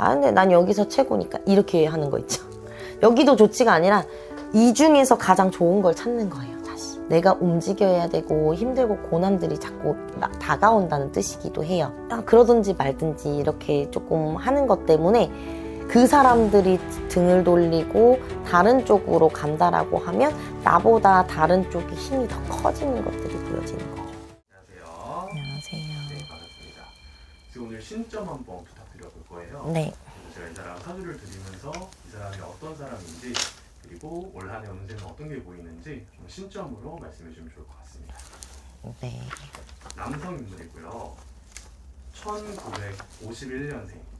아 근데 난 여기서 최고니까 이렇게 하는 거 있죠. 여기도 좋지가 아니라 이 중에서 가장 좋은 걸 찾는 거예요. 다시 내가 움직여야 되고 힘들고 고난들이 자꾸 나- 다가온다는 뜻이기도 해요. 아, 그러든지 말든지 이렇게 조금 하는 것 때문에 그 사람들이 등을 돌리고 다른 쪽으로 간다라고 하면 나보다 다른 쪽이 힘이 더 커지는 것들이 보여지는 거예요. 안녕하세요. 안녕하세요. 네, 반갑습니다. 지금 오늘 신점 한번 부탁드 려볼 거예요. 네. 그래서 제가 이 사람 사주를 드리면서 이 사람이 어떤 사람인지 그리고 올 한해 운세는 어떤 게 보이는지 좀 신점으로 말씀해 주면 좋을 것 같습니다. 네. 남성 인물이고요. 1951년생.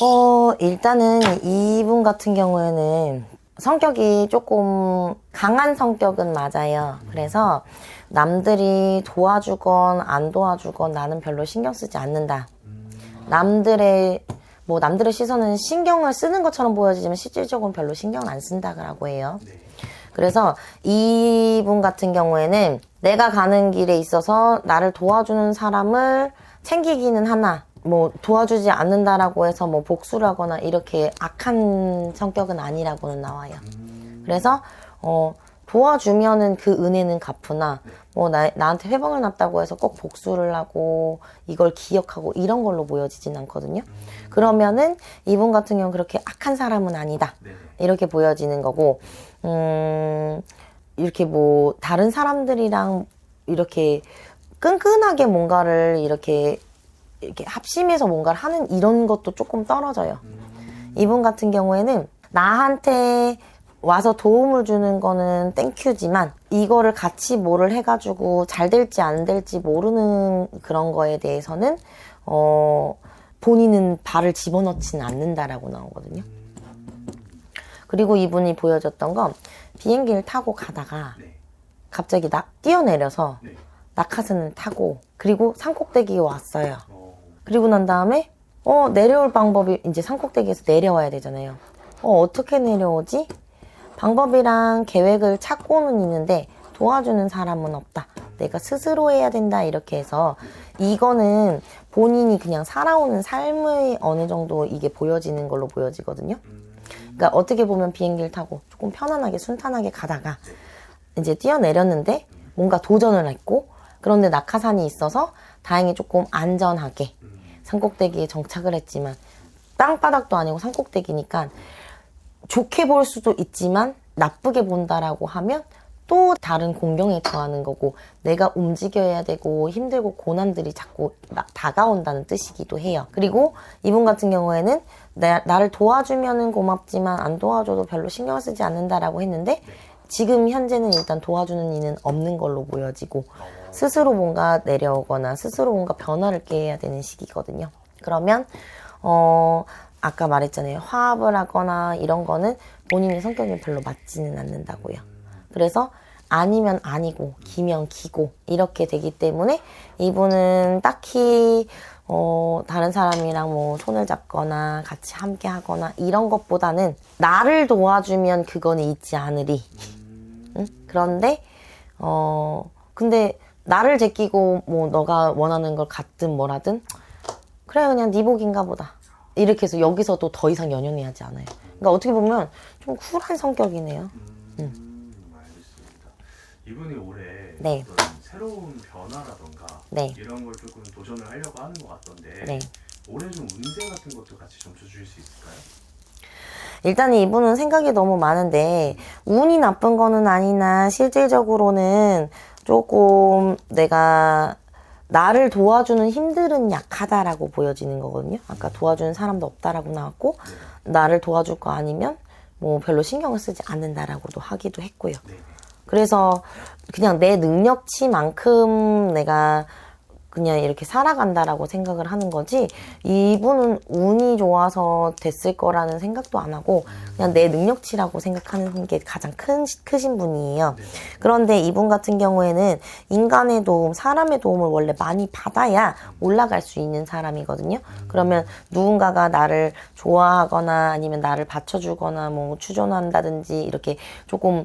어, 일단은 이분 같은 경우에는 성격이 조금 강한 성격은 맞아요. 그래서 남들이 도와주건 안 도와주건 나는 별로 신경 쓰지 않는다. 음, 남들의 뭐 남들의 시선은 신경을 쓰는 것처럼 보여지지만 실질적으로는 별로 신경 안 쓴다고 해요. 네. 그래서 이분 같은 경우에는 내가 가는 길에 있어서 나를 도와주는 사람을 챙기기는 하나, 뭐 도와주지 않는다라고 해서 뭐 복수를 하거나 이렇게 악한 성격은 아니라고는 나와요. 음, 그래서 어 도와주면은 그 은혜는 갚으나 뭐 나, 나한테 회방을 놨다고 해서 꼭 복수를 하고 이걸 기억하고 이런 걸로 보여지진 않거든요. 그러면은 이분 같은 경우는 그렇게 악한 사람은 아니다. 네네. 이렇게 보여지는 거고, 음, 이렇게 뭐, 다른 사람들이랑 이렇게 끈끈하게 뭔가를 이렇게, 이렇게 합심해서 뭔가를 하는 이런 것도 조금 떨어져요. 음, 이분 같은 경우에는 나한테 와서 도움을 주는 거는 땡큐지만 이거를 같이 뭐를 해가지고 잘 될지 안 될지 모르는 그런 거에 대해서는 어 본인은 발을 집어넣지는 않는다라고 나오거든요. 그리고 이분이 보여줬던 건 비행기를 타고 가다가 네. 갑자기 나 뛰어내려서 네. 낙하산을 타고 그리고 산꼭대기에 왔어요. 어, 그리고 난 다음에 어 내려올 방법이 이제 산꼭대기에서 내려와야 되잖아요. 어 어떻게 내려오지? 방법이랑 계획을 찾고는 있는데 도와주는 사람은 없다. 내가 스스로 해야 된다 이렇게 해서 이거는 본인이 그냥 살아오는 삶의 어느 정도 이게 보여지는 걸로 보여지거든요. 음, 그러니까 어떻게 보면 비행기를 타고 조금 편안하게 순탄하게 가다가 이제 뛰어내렸는데 뭔가 도전을 했고 그런데 낙하산이 있어서 다행히 조금 안전하게 음, 산꼭대기에 정착을 했지만 땅바닥도 아니고 산꼭대기니까 좋게 볼 수도 있지만 나쁘게 본다라고 하면 또 다른 공경에 처하는 거고 내가 움직여야 되고 힘들고 고난들이 자꾸 나- 다가온다는 뜻이기도 해요. 그리고 이분 같은 경우에는 나, 나를 도와주면은 고맙지만 안 도와줘도 별로 신경 쓰지 않는다라고 했는데 지금 현재는 일단 도와주는 이는 없는 걸로 보여지고 어, 스스로 뭔가 내려오거나 스스로 뭔가 변화를 깨야 되는 시기거든요. 그러면 어 아까 말했잖아요. 화합을 하거나 이런 거는 본인의 성격이 별로 맞지는 않는다고요. 그래서 아니면 아니고 기면 기고 이렇게 되기 때문에 이분은 딱히 어 다른 사람이랑 뭐 손을 잡거나 같이 함께 하거나 이런 것보다는 나를 도와주면 그거는 있지 않으리. 응? 그런데 어 근데 나를 제끼고 뭐 너가 원하는 걸 갖든 뭐라든 그래 그냥 네 복인가 보다 이렇게 해서 여기서도 더 이상 연연해하지 않아요. 그러니까 어떻게 보면 좀 쿨한 성격이네요. 음, 알겠습니다. 이분이 올해 네. 어떤 새로운 변화라던가 네. 이런 걸 조금 도전을 하려고 하는 것 같던데 네. 올해 좀 운세 같은 것도 같이 점수 주실 수 있을까요? 일단 이분은 생각이 너무 많은데 운이 나쁜 거는 아니나 실질적으로는 조금 내가 나를 도와주는 힘들은 약하다라고 보여지는 거거든요. 아까 도와주는 사람도 없다라고 나왔고 나를 도와줄 거 아니면 뭐 별로 신경을 쓰지 않는다라고도 하기도 했고요. 네. 그래서 그냥 내 능력치만큼 내가 그냥 이렇게 살아간다라고 생각을 하는 거지 이분은 운이 좋아서 됐을 거라는 생각도 안 하고 그냥 내 능력치라고 생각하는 게 가장 큰 크신 분이에요. 네. 그런데 이분 같은 경우에는 인간의 도움, 사람의 도움을 원래 많이 받아야 올라갈 수 있는 사람이거든요. 그러면 누군가가 나를 좋아하거나 아니면 나를 받쳐주거나 뭐 추존한다든지 이렇게 조금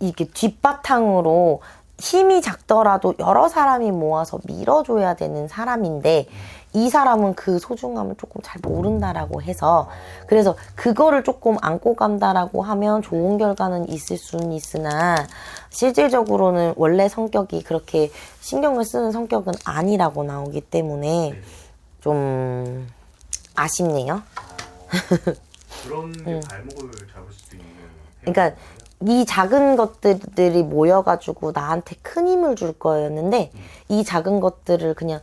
이렇게 뒷바탕으로 힘이 작더라도 여러 사람이 모아서 밀어줘야 되는 사람인데 이 사람은 그 소중함을 조금 잘 모른다라고 해서 그래서 그거를 조금 안고 간다라고 하면 좋은 결과는 있을 수는 있으나 실질적으로는 원래 성격이 그렇게 신경을 쓰는 성격은 아니라고 나오기 때문에 네. 좀 아쉽네요. 어, 그런 게 발목을 잡을 수도 있는. 음. 그러니까 이 작은 것들이 모여가지고 나한테 큰 힘을 줄 거였는데 이 작은 것들을 그냥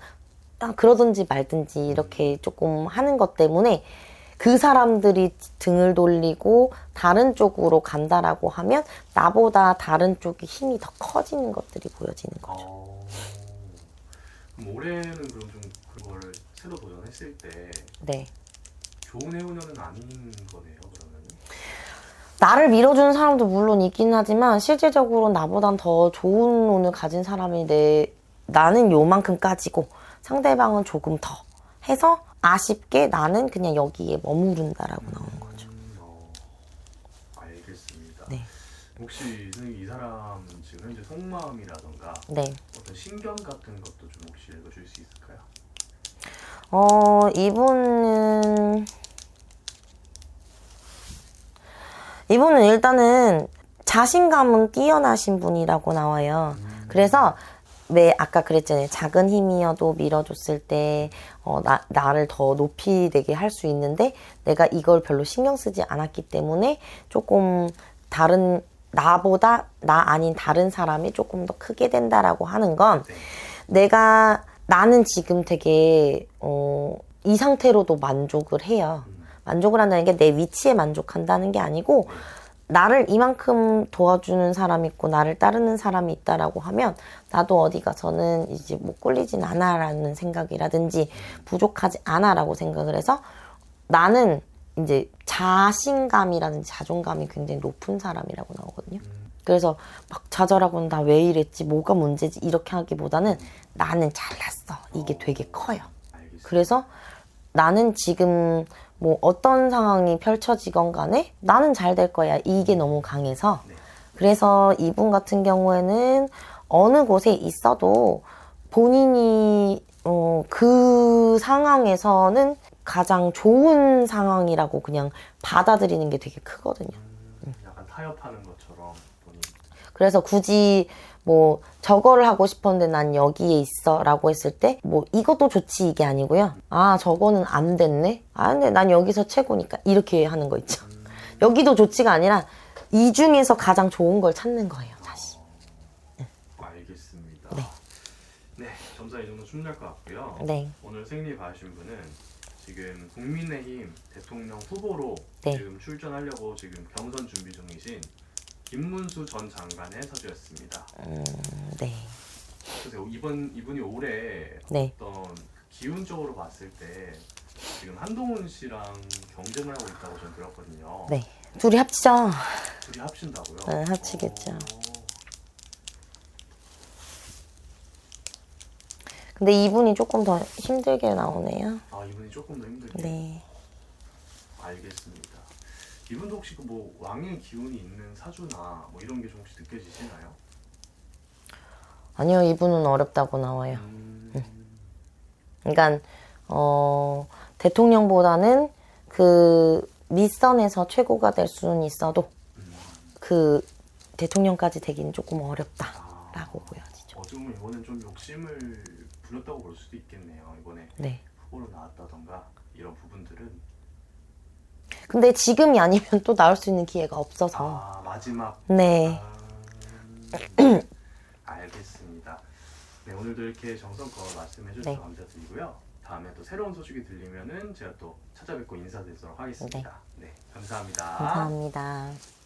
아, 그러든지 말든지 이렇게 조금 하는 것 때문에 그 사람들이 등을 돌리고 다른 쪽으로 간다라고 하면 나보다 다른 쪽이 힘이 더 커지는 것들이 보여지는 거죠. 어, 그럼 올해는 그럼 좀 그거를 새로 도전했을 때 네. 좋은 해운년은 아닌 거네요. 그러면. 나를 밀어주는 사람도 물론 있긴 하지만 실질적으로 나보단 더 좋은 운을 가진 사람이 내 나는 요만큼까지고 상대방은 조금 더 해서 아쉽게 나는 그냥 여기에 머무른다라고 나오는 거죠. 음, 어, 알겠습니다. 네. 혹시 선생님 이 사람 지금 현재 속마음이라던가 네. 어떤 신경 같은 것도 좀 혹시 읽어줄 수 있을까요? 어, 이분은 이분은 일단은 자신감은 뛰어나신 분이라고 나와요. 그래서 왜 아까 그랬잖아요. 작은 힘이어도 밀어줬을 때, 어, 나, 나를 더 높이 되게 할 수 있는데, 내가 이걸 별로 신경 쓰지 않았기 때문에 조금 다른, 나보다 나 아닌 다른 사람이 조금 더 크게 된다라고 하는 건, 네. 내가, 나는 지금 되게, 어, 이 상태로도 만족을 해요. 만족을 한다는 게 내 위치에 만족한다는 게 아니고, 나를 이만큼 도와주는 사람이 있고 나를 따르는 사람이 있다라고 하면 나도 어디 가서는 이제 못 꿀리진 않아라는 생각이라든지 부족하지 않아라고 생각을 해서 나는 이제 자신감이라든지 자존감이 굉장히 높은 사람이라고 나오거든요. 그래서 막 좌절하고는 나 왜 이랬지 뭐가 문제지 이렇게 하기보다는 나는 잘났어 이게 되게 커요. 그래서 나는 지금 뭐 어떤 상황이 펼쳐지건 간에 나는 잘 될 거야. 이게 너무 강해서. 네. 그래서 이분 같은 경우에는 어느 곳에 있어도 본인이 어, 그 상황에서는 가장 좋은 상황이라고 그냥 받아들이는 게 되게 크거든요. 음, 약간 타협하는 것처럼 본인. 그래서 굳이 뭐 저거를 하고 싶었는데 난 여기에 있어 라고 했을 때 뭐 이것도 좋지 이게 아니고요 아 저거는 안 됐네 아 근데 난 여기서 최고니까 이렇게 하는 거 있죠 여기도 좋지가 아니라 이 중에서 가장 좋은 걸 찾는 거예요 다시 알겠습니다. 네. 네, 점사 이 정도 충분할 것 같고요. 네 오늘 생리 봐주신 분은 지금 국민의힘 대통령 후보로 네. 지금 출전하려고 지금 경선 준비 중이신 김문수 전 장관의 서주였습니다. 음, 네. 그래서 이번 이분이 올해 네. 어떤 기운적으로 봤을 때 지금 한동훈 씨랑 경쟁을 하고 있다고 저는 들었거든요. 네. 둘이 합치죠 둘이 합친다고요? 네, 합치겠죠. 어, 근데 이분이 조금 더 힘들게 나오네요 아 이분이 조금 더 힘들게. 네 알겠습니다. 이분도 혹시 그 뭐 왕의 기운이 있는 사주나 뭐 이런 게 좀 혹시 느껴지시나요? 아니요 이분은 어렵다고 나와요 음, 그러니까 어, 대통령보다는 그 밑선에서 최고가 될 수는 있어도 그 대통령까지 되기는 조금 어렵다라고 아, 보여지죠. 보면 이번엔 좀 욕심을 부렸다고 볼 수도 있겠네요. 이번에 네. 후보로 나왔다던가 이런 부분들은 근데 지금이 아니면 또 나올 수 있는 기회가 없어서. 아 마지막 네. 아, 알겠습니다. 네 오늘도 이렇게 정성껏 말씀해 주셔서 네. 감사드리고요. 다음에 또 새로운 소식이 들리면은 제가 또 찾아뵙고 인사드리도록 하겠습니다. 네, 감사합니다. 감사합니다.